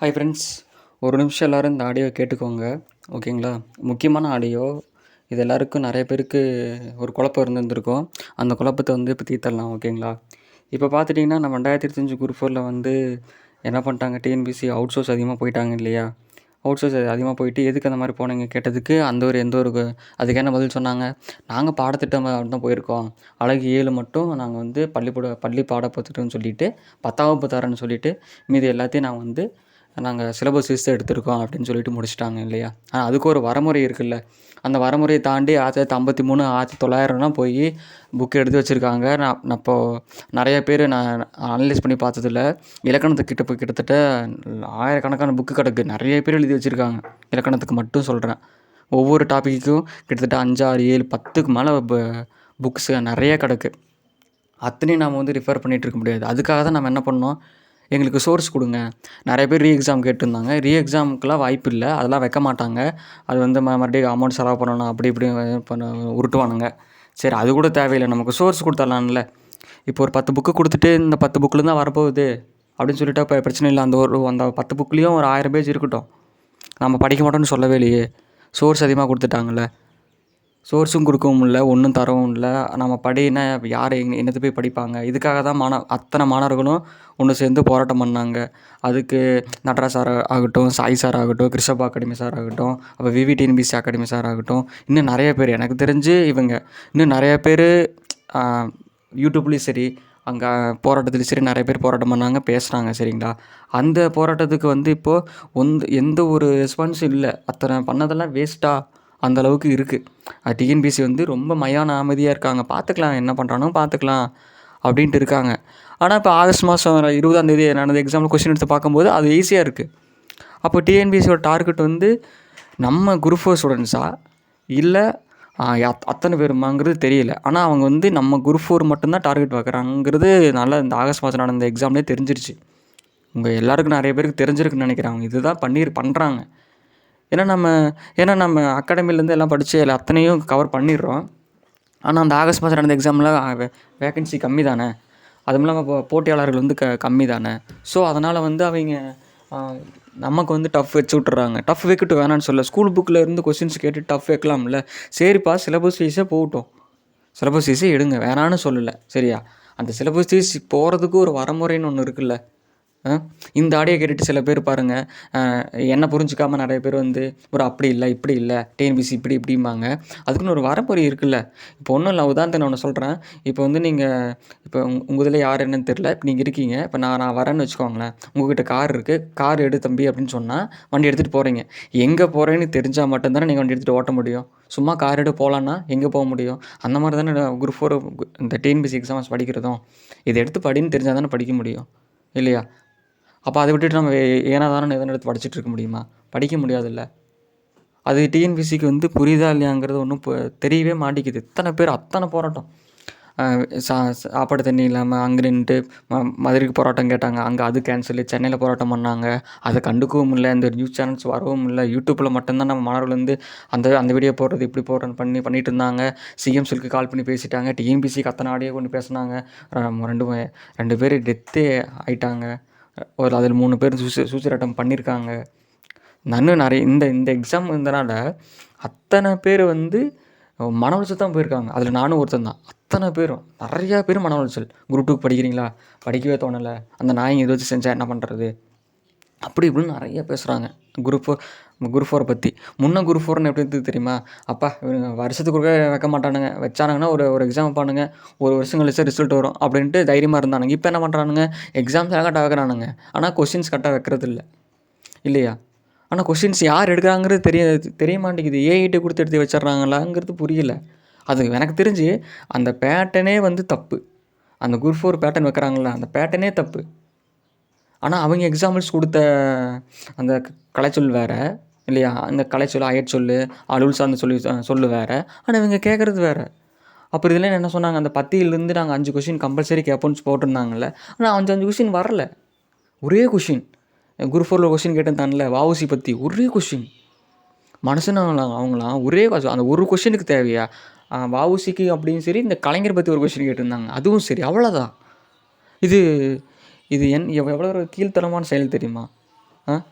Hi friends ஒரு நிமிஷம் எல்லோரும் இந்த ஆடியோ கேட்டுக்கோங்க ஓகேங்களா முக்கியமான ஆடியோ இது எல்லாருக்கும் நிறைய பேருக்கு ஒரு குழப்பம் இருந்திருந்திருக்கும். அந்த குழப்பத்தை வந்து இப்போ தீர்த்தரலாம் ஓகேங்களா இப்போ பார்த்துட்டிங்கன்னா நம்ம ரெண்டாயிரத்தி இருபத்தஞ்சு குரூப் ஃபோரில் வந்து என்ன பண்ணிட்டாங்க? டிஎன்பிசி அவுட் சோர்ஸ் அதிகமாக போயிட்டாங்க இல்லையா? அவுட் சோர்ஸ் அதிகமாக போயிட்டு எதுக்கு அந்த மாதிரி போனீங்க கேட்டதுக்கு அந்த ஒரு எந்த ஒரு அதுக்கு என்ன பதில் சொன்னாங்க? நாங்கள் பாடத்திட்டம் தான் போயிருக்கோம். அழகு ஏழு மட்டும் நாங்கள் வந்து பள்ளிக்கூட பள்ளி பாடப்புத்தகம்னு சொல்லிவிட்டு பத்தாவது தரேன்னு சொல்லிட்டு மீதி எல்லாத்தையும் நான் வந்து நாங்கள் சிலபஸ் லிஸ்ட் எடுத்திருக்கோம் அப்படின்னு சொல்லிட்டு முடிச்சிட்டாங்க இல்லையா? ஆனால் அதுக்கு ஒரு வரமுறை இருக்குல்ல. அந்த வரமுறையை தாண்டி ஆயிரத்தி தொள்ளாயிரத்தி ஐம்பத்தி மூணு ஆயிரத்தி தொள்ளாயிரம்லாம் போய் புக் எடுத்து வச்சுருக்காங்க. நான் நான் இப்போது நிறைய பேர் நான் அனலைஸ் பண்ணி பார்த்ததில்ல. இலக்கணத்துக்கிட்ட போய் கிட்டத்தட்ட ஆயிரக்கணக்கான புக்கு கிடக்கு. நிறைய பேர் எழுதி வச்சுருக்காங்க. இலக்கணத்துக்கு மட்டும் சொல்கிறேன் ஒவ்வொரு டாப்பிக்கும் கிட்டத்தட்ட அஞ்சாறு ஏழு பத்துக்கு மேலே புக்ஸு நிறைய கிடக்கு. அத்தனையும் நாம் வந்து ரிஃபர் பண்ணிகிட்டு இருக்க முடியாது. அதுக்காக தான் நம்ம என்ன பண்ணோம் எங்களுக்கு சோர்ஸ் கொடுங்க. நிறைய பேர் ரீ எக்ஸாம் கேட்டிருந்தாங்க. ரீ எக்ஸாமுக்கெலாம் வாய்ப்பு இல்லை. அதெல்லாம் வைக்க மாட்டாங்க. அது வந்து ம மறுபடியும் அமௌண்ட் செலவு பண்ணணும் அப்படி இப்படி பண்ண உருட்டுவானுங்க. சரி அது கூட தேவையில்லை. நமக்கு சோர்ஸ் கொடுத்துடலாம்ல. இப்போ ஒரு பத்து புக்கு கொடுத்துட்டு இந்த பத்து புக்கில் தான் வரப்போகுது. அப்படின்னு சொல்லிட்டா இப்போ பிரச்சனை இல்லை. அந்த ஒரு அந்த பத்து புக்லேயும் ஒரு ஆயிரம் பேஜ் இருக்கட்டும். நம்ம படிக்க மாட்டோம்னு சொல்லவே இல்லையே. சோர்ஸ் அதிகமாக கொடுத்துட்டாங்கல்ல. சோர்ஸும் கொடுக்கவும் இல்லை ஒன்றும் தரவும் இல்லை. நம்ம படினா யார் எங் என்னத்தை போய் படிப்பாங்க? இதுக்காக தான் மாணவ அத்தனை மாணவர்களும் ஒன்று சேர்ந்து போராட்டம் பண்ணாங்க. அதுக்கு நடராஜ் சார் ஆகட்டும் சாய் சார் ஆகட்டும் கிருஷபா அகாடமி சார் ஆகட்டும் அப்போ விவிடிஎன்பிசி அகாடமி சார் ஆகட்டும் இன்னும் நிறைய பேர் எனக்கு தெரிஞ்சு இவங்க இன்னும் நிறைய பேர் யூடியூப்லேயும் சரி அங்கே போராட்டத்துலேயும் சரி நிறைய பேர் போராட்டம் பண்ணாங்க பேசுகிறாங்க சரிங்களா? அந்த போராட்டத்துக்கு வந்து இப்போது ஒந்த எந்த ஒரு ரெஸ்பான்ஸும் இல்லை. அத்தனை பண்ணதெல்லாம் வேஸ்ட்டாக அந்த அளவுக்கு இருக்குது டிஎன்பிசி வந்து ரொம்ப மயான அமைதியாக இருக்காங்க. பார்த்துக்கலாம் என்ன பண்ணுறானோ பார்த்துக்கலாம் அப்படின்ட்டு இருக்காங்க. ஆனால் இப்போ ஆகஸ்ட் மாதம் இருபதாந்தேதி நடந்த எக்ஸாமில் கொஸ்டின் எடுத்து பார்க்கும்போது அது ஈஸியாக இருக்குது அப்போ டிஎன்பிசியோட டார்கெட் வந்து நம்ம குரூப் ஃபோர் ஸ்டூடெண்ட்ஸா இல்லை அத்தனை பேருமாங்கிறது தெரியல. ஆனால் அவங்க வந்து நம்ம குரூப் ஃபோர் மட்டும்தான் டார்கெட் பார்க்குறாங்கிறது நல்லா இந்த ஆகஸ்ட் மாதம் நடந்த எக்ஸாம்லேயே தெரிஞ்சிருச்சு. உங்கள் எல்லாருக்கும் நிறைய பேருக்கு தெரிஞ்சிருக்குன்னு நினைக்கிறாங்க இதுதான் பண்ணி பண்ணுறாங்க ஏன்னா நம்ம ஏன்னா நம்ம அகாடமிலேருந்து எல்லாம் படித்து எல்லா அத்தனையும் கவர் பண்ணிடுறோம். ஆனால் அந்த ஆகஸ்ட் மாதம் நடந்த எக்ஸாமில் வே வேக்கன்சி கம்மி தானே அதுவும் இல்லாமல் இப்போ போட்டியாளர்கள் வந்து க கம்மி தானே ஸோ அதனால் வந்து அவங்க நமக்கு வந்து டஃப் வச்சு விட்டுறாங்க. டஃப் வைக்கட்டும் வேணான்னு சொல்ல ஸ்கூல் புக்கில் இருந்து கொஸ்டின்ஸ் கேட்டு டஃப் வைக்கலாம்ல. சரிப்பா சிலபஸ் ஃபீஸே போகட்டும். சிலபஸ் ஃபீஸே எடுங்க. வேணான்னு சொல்லலை. சரியா? அந்த சிலபஸ் ஃபீஸ் போகிறதுக்கு ஒரு வரமுறைன்னு ஒன்று இருக்குல்ல. இந்த ஆடியோ கேட்டுட்டு சில பேர் பாருங்கள் என்ன புரிஞ்சுக்காமல் நிறைய பேர் வந்து ஒரு அப்படி இல்லை இப்படி இல்லை டிஎன்பிசி இப்படி இப்படிம்பாங்க. அதுக்குன்னு ஒரு வரப்பொறி இருக்குல்ல. இப்போ ஒன்றும் இல்லை உதாரணத்தை ஒன்று சொல்கிறேன் இப்போ வந்து நீங்கள் இப்போ உங்கள் இதில் யார் என்னன்னு தெரில இப்போ நீங்கள் இருக்கீங்க இப்போ நான் நான் வரேன்னு வச்சுக்கோங்களேன். உங்கள்கிட்ட கார் இருக்குது கார் எடு தம்பி அப்படின்னு சொன்னால் வண்டி எடுத்துகிட்டு போகிறீங்க எங்கே போகிறேன்னு தெரிஞ்சால் மட்டும்தானே நீங்கள் வண்டி எடுத்துகிட்டு ஓட்ட முடியும். சும்மா கார் எடு போகலான்னா எங்கே போக முடியும்? அந்த மாதிரி தானே குரூப் ஃபோர் இந்த டிஎன்பிசி எக்ஸாம்ஸ் படிக்கிறதும். இதை எடுத்து படின்னு தெரிஞ்சால் தானே படிக்க முடியும் இல்லையா? அப்போ அதை விட்டுட்டு நம்ம ஏனா தானே எதனா எடுத்து படிச்சுட்டு இருக்க முடியுமா? படிக்க முடியாதுல்ல. அது டிஎன்பிசிக்கு வந்து புரியுதா இல்லையாங்கிறது ஒன்றும் இப்போ தெரியவே மாட்டேங்குது. இத்தனை பேர் அத்தனை போராட்டம். சா சாப்பாடு தண்ணி இல்லாமல் அங்கே நின்றுட்டு ம மதுரைக்கு போராட்டம் கேட்டாங்க. அங்கே அது கேன்சல் சென்னையில் போராட்டம் பண்ணாங்க. அதை கண்டுக்கவும் இல்லை. இந்த நியூஸ் சேனல்ஸ் வரவும் இல்லை. யூடியூப்பில் மட்டும்தான் நம்ம மாணவர்கள் வந்து அந்த அந்த வீடியோ போடுறது இப்படி போடுறேன்னு பண்ணி பண்ணிகிட்டு இருந்தாங்க. சிஎம் செல்க்கு கால் பண்ணி பேசிட்டாங்க. டிஎன்பிசிக்கு அத்தனை ஆடியோ கொண்டு பேசினாங்க. ரெண்டு ரெண்டு பேர் டெத்தே ஆயிட்டாங்க. ஒரு அதில் மூணு பேர் சூசை சூசைட் அட்டம் பண்ணியிருக்காங்க இன்னும் நிறைய இந்த இந்த எக்ஸாம் இருந்தனால அத்தனை பேர் வந்து மன உளைச்சல் தான் போயிருக்காங்க. அதில் நானும் ஒருத்தன் தான். அத்தனை பேரும் நிறையா பேர் மன உளைச்சல். குரூப் டூக்கு படிக்கிறீங்களா? படிக்கவே தோணலை. அந்த நாய்ங்க இதை வச்சு செஞ்சால் என்ன பண்ணுறது அப்படி இப்படின்னு நிறைய பேசுகிறாங்க குரூப் ஃபோர் குரூப் ஃபோரை பற்றி முன்னே குரூப் ஃபோர்னு எப்படி இருந்தது தெரியுமா? அப்பா வருஷத்துக்கு வைக்க மாட்டானுங்க. வச்சானுங்கன்னா ஒரு ஒரு எக்ஸாம் பண்ணுங்க ஒரு வருஷம் கழிச்சு ரிசல்ட் வரும் அப்படின்ட்டு தைரியமாக இருந்தானுங்க. இப்போ என்ன பண்ணுறானுங்க எக்ஸாம்ஸ் எல்லாம் கரெக்டாக வைக்கிறானுங்க. ஆனால் கொஷின்ஸ் கரெக்டாக வைக்கிறது இல்லை இல்லையா? ஆனால் கொஷின்ஸ் யார் எடுக்கிறாங்கிறது தெரிய தெரிய மாட்டேங்குது. ஏஐட்டு கொடுத்து எடுத்து வச்சிட்றாங்களாங்கிறது புரியல. அது எனக்கு தெரிஞ்சு அந்த பேட்டனே வந்து தப்பு. அந்த குரூப் ஃபோர் பேட்டன் வைக்கிறாங்களா அந்த பேட்டனே தப்பு. ஆனால் அவங்க எக்ஸாம்பிள்ஸ் கொடுத்த அந்த கலைச்சொல் வேறு இல்லையா? அந்த கலைச்சொல் அயற்சொல் அலுவல் சார்ந்த சொல்லி சொல்லு வேறு. ஆனால் இவங்க கேட்குறது வேறு. அப்புறம் இதில் என்ன சொன்னாங்க? அந்த பத்தியிலேருந்து நாங்கள் அஞ்சு கொஷின் கம்பல்சரி கேட்போம்னு போட்டிருந்தாங்கல்ல. ஆனால் அஞ்சு அஞ்சு கொஷின் வரல. ஒரே கொஷின் குரூப் ஃபோரில் கொஷின் கேட்டிருந்தாங்கல்ல வாவுசி பற்றி ஒரே கொஷின் மனுஷனாங்களாம் அவங்களாம் ஒரே அந்த ஒரு கொஷினுக்கு தேவையா? வாவுசிக்கு அப்படின்னு சரி இந்த கலைஞர் பற்றி ஒரு கொஷின் கேட்டிருந்தாங்க. அதுவும் சரி. அவ்வளோதான் இது இது என் எவ்வளோ ஒரு கீழ்த்தரமான செயல் தெரியுமா? ஆ?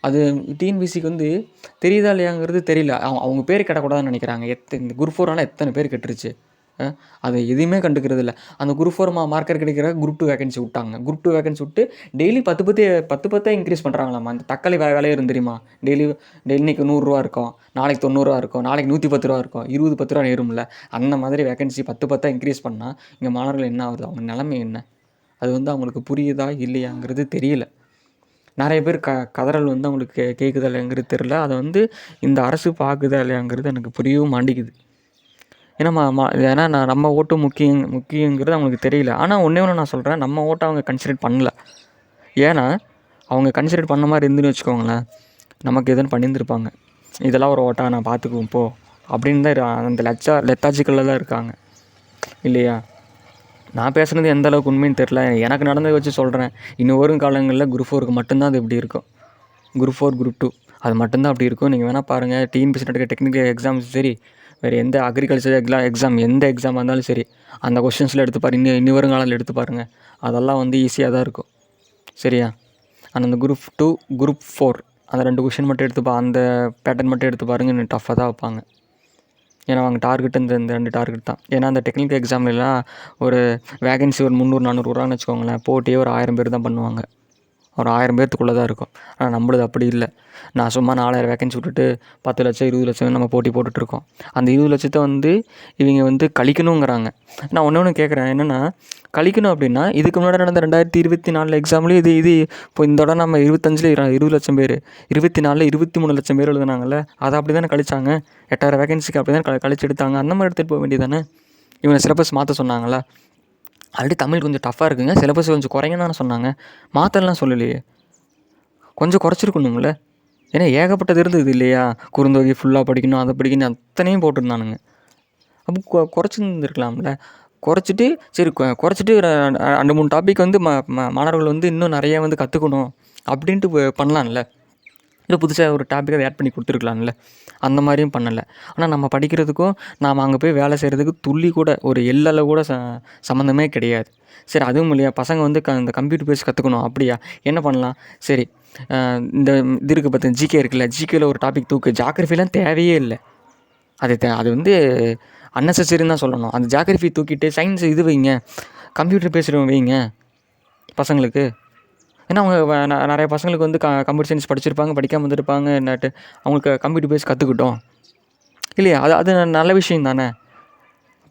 அது டிஎன்பிசிக்கு வந்து தெரியுதா இல்லையாங்கிறது தெரியல. அவங்க அவங்க பேர் கெடக்கூடாதுன்னு நினைக்கிறாங்க. எத்த இந்த குரூப் ஃபோரால் எத்தனை பேர் கெட்டுருச்சு? ஆ? அதை கண்டுக்கிறது இல்லை. அந்த குரூப் ஃபோர் மா மார்க்கர் கிடைக்கிற குரூப் டூ வேகன்சி விட்டாங்க. குரூப் டூ வேகன்சி விட்டு டெய்லி பத்து பத்து பத்து பத்தே இன்க்ரீஸ் பண்ணுறாங்களாம்மா அந்த தக்காளி வே வேலையே தெரியுமா டெய்லி டெய்லிக்கு நூறுரூவா இருக்கும். நாளைக்கு தொண்ணூறுரூவா இருக்கும். நாளைக்கு நூற்றி பத்து ரூபா இருக்கும். இருபது பத்து ரூபா ஏறும்ல அந்த மாதிரி வேகன்சி பத்து பத்தா இன்க்ரீஸ் பண்ணால் இங்கே மாணவர்கள் என்ன ஆகுது? அவங்க நிலைமை என்ன? அது வந்து அவங்களுக்கு புரியுதா இல்லையாங்கிறது தெரியல. நிறைய பேர் க கதறல் வந்து அவங்களுக்கு கே கேட்குதா இல்லையாங்கிறது தெரில அதை வந்து இந்த அரசு பார்க்குதா இல்லையாங்கிறது எனக்கு புரியவும் மாட்டேங்குது. ஏன்னா ம ஏன்னா நான் நம்ம ஓட்டு முக்கியம் முக்கியங்கிறது அவங்களுக்கு தெரியல. ஆனால் ஒன்றே ஒன்று நான் சொல்கிறேன் நம்ம ஓட்டை அவங்க கன்சிடர் பண்ணல. ஏன்னா அவங்க கன்சிடர் பண்ண மாதிரி இருந்துன்னு வச்சுக்கோங்களேன். நமக்கு எதுன்னு பண்ணியிருந்துருப்பாங்க. இதெல்லாம் ஒரு ஓட்டா நான் பார்த்துக்குவோம் போ அப்படின்னு தான் அந்த லெச்சா லெத்தாஜிக்கலில் தான் இருக்காங்க. இல்லையா? நான் பேசுனது எந்த அளவுக்கு உண்மைன்னு தெரில எனக்கு நடந்ததை வச்சு சொல்கிறேன் இன்னும் வரும் காலங்களில் குரூப் ஃபோருக்கு மட்டும்தான் அது இப்படி இருக்கும். குரூப் ஃபோர் குரூப் டூ அது மட்டும்தான் அப்படி இருக்கும். நீங்கள் வேணால் பாருங்கள் டிஎன்பிசி நடக்கிற டெக்னிக்கல் எக்ஸாம்ஸ் சரி. வேறு எந்த அக்ரிகல்ச்சர் எக்ஸாம் எக்ஸாம் எந்த எக்ஸாம் இருந்தாலும் சரி. அந்த கொஷின்ஸில் எடுத்து பாரு. இன்னும் இன்னி வரும் காலத்தில் எடுத்து பாருங்கள் அதெல்லாம் வந்து ஈஸியாக தான் இருக்கும். சரியா? ஆனால் அந்த குரூப் டூ குரூப் ஃபோர் அந்த ரெண்டு கொஷின் மட்டும் எடுத்து பா அந்த பேட்டர்ன் மட்டும் எடுத்து பாருங்கள் இன்னும் டஃப்பாக தான் வைப்பாங்க. ஏன்னா அவங்க டார்கெட் இந்த இந்த ரெண்டு டார்கெட் தான். ஏன்னா அந்த டெக்னிக்கல் எக்ஸாம்லலாம் ஒரு வேகன்சி ஒரு முந்நூறு நானூறு விட்றாங்கன்னு வச்சுக்கோங்களேன். போட்டியே ஒரு ஆயிரம் பேர் தான் பண்ணுவாங்க. ஒரு ஆயிரம் பேர்த்துக்குள்ளே தான் இருக்கும். ஆனால் நம்மளது அப்படி இல்லை. நான் சும்மா நாலாயிரம் வேக்கன்சி விட்டுட்டு பத்து லட்சம் இருபது லட்சம் நம்ம போட்டி போட்டுட்ருக்கோம் அந்த இருபது லட்சத்தை வந்து இவங்க வந்து கழிக்கணுங்கிறாங்க. நான் ஒன்று ஒன்று கேட்குறேன் என்னென்னா கழிக்கணும் அப்படின்னா இதுக்கு முன்னாடி நடந்த ரெண்டாயிரத்தி இருபத்தி நாலில் எக்ஸாம்லேயும் இது இது இப்போ இந்த தடவை நம்ம இருபத்தஞ்சில் இருபது லட்சம் பேர் இருபத்தி நாலில் இருபத்தி மூணு லட்சம் பேர் எழுதுனாங்கல்ல அதை அப்படி தானே கழிச்சாங்க? எட்டாயிரம் வேகன்சிக்கு அப்படி க கழிச்சு எடுத்தாங்க. அந்த மாதிரி எடுத்துகிட்டு போக வேண்டியதானே இவங்க சிலபஸ் மாற்ற சொன்னாங்களா ஆல்ரெடி தமிழ் கொஞ்சம் டஃப்பாக இருக்குங்க. சிலபஸ் கொஞ்சம் குறைங்கன்னு தானே சொன்னாங்க. மாற்றலாம் சொல்லலையே. கொஞ்சம் குறைச்சிருக்கணுங்கள ஏன்னா ஏகப்பட்டது இருந்தது இல்லையா? குறுந்தொகை ஃபுல்லாக படிக்கணும் அதை படிக்கணும் அத்தனையும் போட்டிருந்தானுங்க. அப்போ குறைச்சிருந்துருக்கலாம்ல. குறைச்சிட்டு சரி குறைச்சிட்டு ரெண்டு மூணு டாபிக் வந்து ம மாணவர்கள் வந்து இன்னும் நிறையா வந்து கற்றுக்கணும் அப்படின்ட்டு பண்ணலாம்ல. இல்லை புதுசாக ஒரு டாப்பிக்கை ஆட் பண்ணி கொடுத்துருக்கலாம்ல. அந்த மாதிரியும் பண்ணலை. ஆனால் நம்ம படிக்கிறதுக்கும் நாம் அங்கே போய் வேலை செய்கிறதுக்கு துள்ளி கூட ஒரு எல்லளவு கூட ச சம்மந்தமே கிடையாது. சரி அதுவும் இல்லையா? பசங்க வந்து க இந்த கம்ப்யூட்டர் பேஸ் கற்றுக்கணும் அப்படியா? என்ன பண்ணலாம்? சரி இந்த இது இருக்குது பார்த்து ஜிகே இருக்குல்ல? ஜிகேயில் ஒரு டாபிக் தூக்கு. ஜாகிரஃபிலாம் தேவையே இல்லை. அது தே அது வந்து அன்னெசரின்னு தான் சொல்லணும். அந்த ஜாக்ரஃபி தூக்கிட்டு சயின்ஸ் இது வைங்க. கம்ப்யூட்டர் பேசுகிறவங்க வைங்க. பசங்களுக்கு. ஏன்னா அவங்க நிறைய பசங்களுக்கு வந்து க கம்ப்யூட்டர் சயின்ஸ் படிச்சிருப்பாங்க படிக்காமல் வந்திருப்பாங்க என்னட்டு. அவங்களுக்கு கம்ப்யூட்டர் பேஸ் கற்றுக்கிட்டோம் இல்லையா? அது அது நல்ல விஷயம் தானே?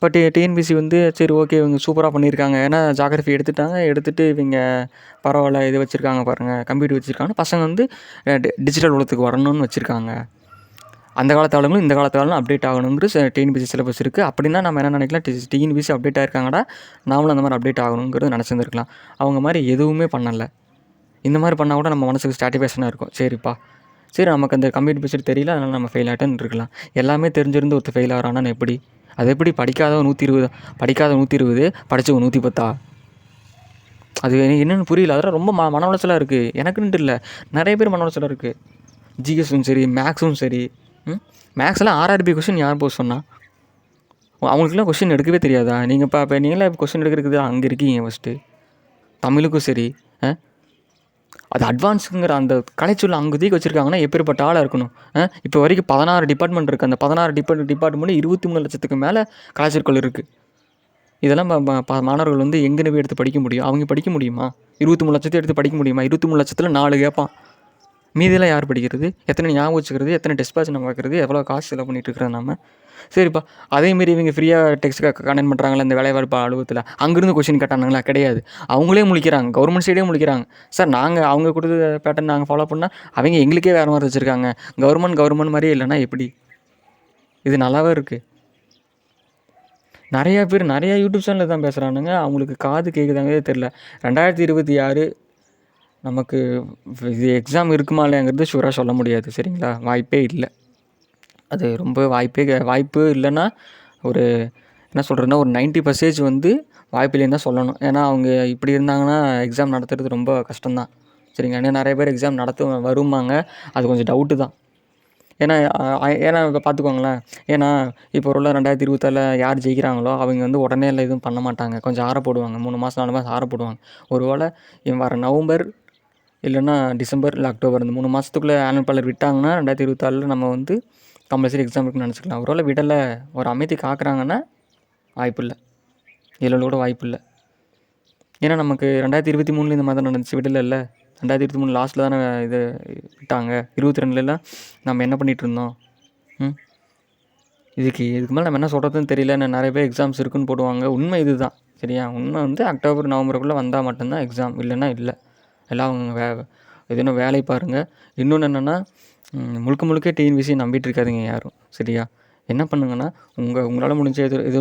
பட் டிஎன்பிசி வந்து சரி ஓகே இவங்க சூப்பராக பண்ணியிருக்காங்க. ஏன்னா ஜாகிரஃபி எடுத்துட்டாங்க. எடுத்துகிட்டு இவங்க பரவாயில்ல இது வச்சுருக்காங்க பாருங்கள் கம்ப்யூட்டர் வச்சுருக்காங்க பசங்க வந்து டிஜிட்டல் உலகத்துக்கு வரணும்னு வச்சுருக்காங்க. அந்த காலத்து ஆளுங்களும் இந்த காலத்து அப்டேட் ஆகணுங்கிற டிஎன்பிசி சிலபஸ் இருக்குது அப்படின்னா நம்ம என்ன நினைக்கலாம்? டிஎன்பிசி அப்டேட் ஆகிருக்காங்கடா நாமளும் அந்த மாதிரி அப்டேட் ஆகணுங்கிறது நினச்சிருந்துருக்கலாம். அவங்க மாதிரி எதுவுமே பண்ணலை. இந்த மாதிரி பண்ணால் கூட நம்ம மனசுக்கு சாட்டிஸ்ஃபேக்ஷனாக இருக்கும். சரிப்பா. சரி நமக்கு அந்த கம்ப்யூட்டர் பேசிட்டு தெரியல அதனால் நம்ம ஃபெயில் ஆகிட்டேன்னு இருக்கலாம். எல்லாமே தெரிஞ்சிருந்து ஒருத்தர் ஃபெயில் ஆகிறான்னு எப்படி? அது எப்படி? படிக்காதவன் நூற்றி இருபது படிக்காத நூற்றி இருபது படித்தவன் நூற்றி பத்தா? அது என்னென்னு புரியல. அதெல்லாம் ரொம்ப ம மன உளைச்சலாக இருக்குது எனக்குன்ட்டு இல்லை நிறைய பேர் மன உளைச்சலாக இருக்குது ஜிஎஸும் சரி மேக்ஸும் சரி ம்? மேக்ஸ்லாம் ஆர்ஆர்பி கொஷின் யார் போக சொன்னால் அவங்களுக்குலாம் கொஷின் எடுக்கவே தெரியாதா? நீங்கள் இப்போ இப்போ நீங்களாம் கொஷின் எடுக்கிறதுக்கு அங்கே இருக்கீங்க ஃபஸ்ட்டு தமிழுக்கும் சரி ஆ? அது அட்வான்ஸுங்கிற அந்த கலைச்சொல்ல அங்கே தூக்கி வச்சுருக்காங்கன்னா எப்பேற்பட்ட ஆளாக இருக்கணும்? ஆ? இப்போ வரைக்கும் பதினாறு டிபார்ட்மெண்ட் இருக்குது அந்த பதினாறு டிபார்ட் டிபார்ட்மெண்ட் இருபத்தி மூணு லட்சத்துக்கு மேலே கலைச்சொற்கள் இருக்குது இதெல்லாம் ப- மாணவர்கள் வந்து எங்கே போய் எடுத்து படிக்க முடியும்? அவங்க படிக்க முடியுமா? இருபத்தி மூணு லட்சத்தை எடுத்து படிக்க முடியுமா? இருபத்தி மூணு லட்சத்தில் நாலு கேட்பான் மீதியெல்லாம் யார் படிக்கிறது? எத்தனை ஞாபகம் வச்சுக்கிறது? எத்தனை டெஸ்பாச் நம்ம வைக்கிறது? எவ்வளோ காசு செலவு பண்ணிட்டு இருக்கிறது நம்ம? சரிப்பா. அதேமாரி இவங்க ஃப்ரீயாக டெக்ஸ்ட் கண்டென்ட் பண்ணுறாங்களா இந்த வேலைவாய்ப்பு அலுவலகத்தில். அங்கேருந்து கொஷின் கேட்டானுங்களா? கிடையாது. அவங்களே முழிக்கிறாங்க. கவர்மெண்ட் சைடே முழிக்கிறாங்க. சார் நாங்கள் அவங்க கொடுத்த பேட்டர்ன் நாங்கள் ஃபாலோ பண்ணால் அவங்க எங்களுக்கே வேறு மாதிரி வச்சுருக்காங்க. கவர்மெண்ட் கவர்மெண்ட் மாதிரியே இல்லைன்னா எப்படி? இது நல்லாவே இருக்குது நிறையா பேர் நிறையா யூடியூப் சேனலில் தான் பேசுகிறானுங்க அவங்களுக்கு காது கேட்குதாங்கிறதே தெரில ரெண்டாயிரத்தி இருபத்தி ஆறு நமக்கு இது எக்ஸாம் இருக்குமா இல்லையாங்கிறது ஷூராக சொல்ல முடியாது. சரிங்களா? வாய்ப்பே இல்லை. அது ரொம்ப வாய்ப்பே வாய்ப்பு இல்லைன்னா ஒரு என்ன சொல்கிறதுன்னா ஒரு நைன்ட்டி பர்சேஜ் வந்து வாய்ப்பு இல்லைன்னு தான் சொல்லணும். ஏன்னா அவங்க இப்படி இருந்தாங்கன்னா எக்ஸாம் நடத்துறது ரொம்ப கஷ்டம்தான். சரிங்க ஏன்னா நிறைய பேர் எக்ஸாம் நடத்து வருமாங்க அது கொஞ்சம் டவுட்டு தான். ஏன்னா ஏன்னா இப்போ பார்த்துக்கோங்களேன். ஏன்னா இப்போ உள்ள ரெண்டாயிரத்தி இருபத்தால யார் ஜெயிக்கிறாங்களோ அவங்க வந்து உடனே எல்லாம் எதுவும் பண்ண மாட்டாங்க. கொஞ்சம் ஆற போடுவாங்க. மூணு மாதம் நாலு மாதம் ஆற போடுவாங்க. ஒருவேளை இவன் வர நவம்பர் இல்லைன்னா டிசம்பர் இல்லை அக்டோபர் இந்த மூணு மாதத்துக்குள்ளே ஆனுவல் பாலர் விட்டாங்கன்னா ரெண்டாயிரத்தி இருபத்தாலில் நம்ம வந்து கம்பல்சரி எக்ஸாம் இருக்குன்னு நினச்சிக்கலாம். ஒருவேளை விடலை ஒரு அமைதி காக்குறாங்கன்னா வாய்ப்பு இல்லை. இதில் கூட வாய்ப்பு இல்லை. ஏன்னா நமக்கு ரெண்டாயிரத்தி இருபத்தி மூணில் இந்த மாதிரி தான் நடந்துச்சு. விடலை இல்லை. ரெண்டாயிரத்தி இருபத்தி மூணு லாஸ்ட்டில் தானே இது விட்டாங்க. இருபத்தி ரெண்டுலலாம் நம்ம என்ன பண்ணிகிட்டு இருந்தோம்? ம்? இதுக்கு இதுக்கு மேலே நம்ம என்ன சொல்கிறதுன்னு தெரியல. நான் நிறைய பேர் எக்ஸாம்ஸ் இருக்குன்னு போடுவாங்க. உண்மை இது தான் சரியா? உண்மை வந்து அக்டோபர் நவம்பருக்குள்ளே வந்தால் மட்டும்தான் எக்ஸாம் இல்லைன்னா இல்லை. எல்லாம் அவங்க வே இது என்ன வேலை பாருங்கள் இன்னொன்று என்னென்னா முழுக்க முழுக்க டிஎன்பிசியை நம்பிட்டு இருக்காதிங்க யாரும் சரியா? என்ன பண்ணுங்கன்னா உங்கள் உங்களால் முடிஞ்ச எது எது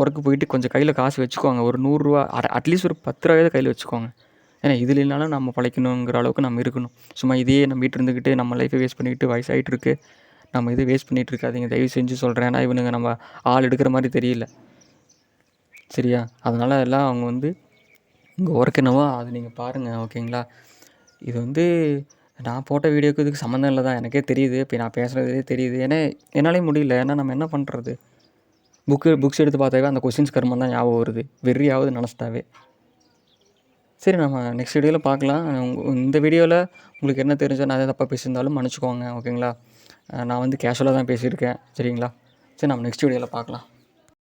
ஒர்க்கு போயிட்டு கொஞ்சம் கையில் காசு வச்சுக்கோங்க. ஒரு நூறுரூவா அட் அட்லீஸ்ட் ஒரு பத்து ரூபாயாவது கையில் வச்சுக்கோங்க. ஏன்னா இதில் இல்லைனாலும் நம்ம பழைக்கணுங்கிற அளவுக்கு நம்ம இருக்கணும். சும்மா இதையே நம்பிட்டு இருந்துக்கிட்டு நம்ம லைஃப்பை வேஸ்ட் பண்ணிக்கிட்டு வயசாகிட்டு இருக்கு நம்ம இதை வேஸ்ட் பண்ணிகிட்டு இருக்காதிங்க. தயவு செஞ்சு சொல்கிறேன் ஏன்னா இவனுங்க நம்ம ஆள் எடுக்கிற மாதிரி தெரியல. சரியா? அதனால் எல்லாம் அவங்க வந்து உங்கள் ஒர்க் என்னவோ அது நீங்கள் பாருங்கள் ஓகேங்களா இது வந்து நான் போட்ட வீடியோக்கு இதுக்கு சம்மந்தம் இல்லை தான் எனக்கே தெரியுது. இப்போ நான் பேசுகிறதே தெரியுது. ஏன்னா என்னாலே முடியல. ஏன்னா நம்ம என்ன பண்ணுறது புக்கு புக்ஸ் எடுத்து பார்த்தாவே அந்த கொஷின்ஸ் கர்மம் தான் ஞாபகம் வருது. வெறியாவது நினச்சிட்டாவே. சரி நம்ம நெக்ஸ்ட் வீடியோவில் பார்க்கலாம். இந்த வீடியோவில் உங்களுக்கு என்ன தெரிஞ்சோ நான் எதாவது தப்பாக பேசியிருந்தாலும் மன்னிச்சிக்கோங்க. ஓகேங்களா? நான் வந்து கேஷுவலாக தான் பேசியிருக்கேன். சரிங்களா? சரி நம்ம நெக்ஸ்ட் வீடியோவில் பார்க்கலாம்.